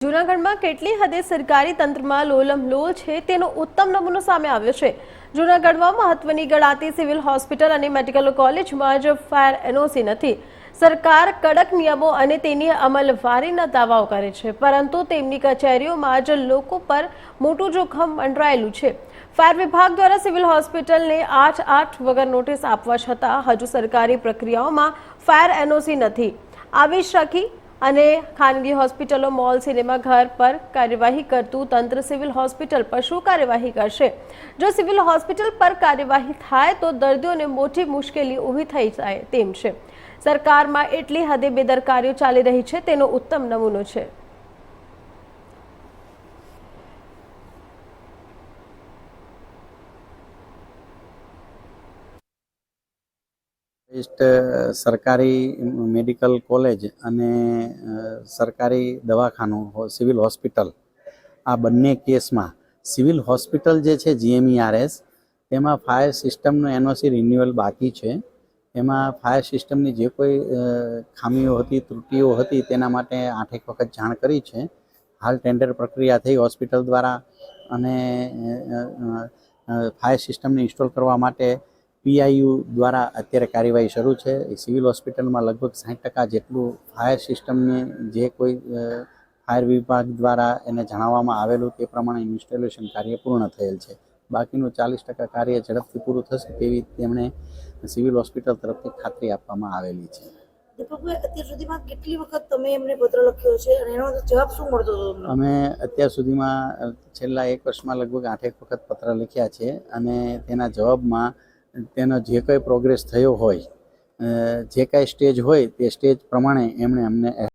જૂનાગઢમાં કેટલી હદે સરકારી તંત્રમાં લોલમ લોલ છે તેનો ઉત્તમ નમૂનો સામે આવ્યો છે. જૂનાગઢમાં મહત્વની ગણાતી સિવિલ હોસ્પિટલ અને મેડિકલ કોલેજમાં જ ફાયર એનઓસી નથી. સરકાર કડક નિયમો અને તેની અમલવારીના દાવાઓ કરે છે, પરંતુ તેમની કચેરીઓમાં જ લોકો પર મોટું જોખમ મંડરાયેલું છે. ફાયર વિભાગ દ્વારા સિવિલ હોસ્પિટલને આઠ આઠ વગર નોટિસ આપવા છતાં હજુ સરકારી પ્રક્રિયાઓમાં ફાયર એનઓસી નથી. આવી શકી અને ખાનગી હોસ્પિટલો, મોલ સિનેમાઘર પર કાર્યવાહી કરતું તંત્ર સિવિલ હોસ્પિટલ પર શું કાર્યવાહી કરશે? જો સિવિલ હોસ્પિટલ પર કાર્યવાહી થાય તો દર્દીઓને મોટી મુશ્કેલી ઊભી થઈ જાય તેમ છે. સરકારમાં એટલી હદે બેદરકારીઓ ચાલી રહી છે, તેનો ઉત્તમ નમૂનો છે. ઇસ્ટ સરકારી મેડિકલ કોલેજ અને સરકારી દવાખાનું સિવિલ હોસ્પિટલ, આ બંને કેસમાં સિવિલ હોસ્પિટલ જે છે જીએમઈઆરએસ તેમાં ફાયર સિસ્ટમનું એનઓસી રિન્યુઅલ બાકી છે. એમાં ફાયર સિસ્ટમની જે કોઈ ખામીઓ હતી, ત્રુટીઓ હતી, તેના માટે આઠેક વખત જાણ કરી છે. હાલ ટેન્ડર પ્રક્રિયા થઈ હોસ્પિટલ દ્વારા અને ફાયર સિસ્ટમને ઇન્સ્ટોલ કરવા માટે પીઆઈયુ દ્વારા અત્યારે કાર્યવાહી શરૂ છે. સિવિલ હોસ્પિટલમાં લગભગ સાઠ ટકા જેટલું ફાયર સિસ્ટમની જે કોઈ ફાયર વિભાગ દ્વારા એને જણાવવામાં આવેલું તે પ્રમાણે ઇન્સ્ટોલેશન કાર્ય પૂર્ણ થયેલ છે. બાકીનું ચાલીસ ટકા કાર્ય ઝડપથી પૂરું થશે તેવી તેમણે સિવિલ હોસ્પિટલ તરફથી ખાતરી આપવામાં આવેલી છે. અમે અત્યાર સુધીમાં છેલ્લા એક વર્ષમાં લગભગ આઠેક વખત પત્ર લખ્યા છે અને તેના જવાબમાં તેનો જે કંઈ પ્રોગ્રેસ થયો હોય જે કાંઈ સ્ટેજ હોય તે સ્ટેજ પ્રમાણે એમણે અમને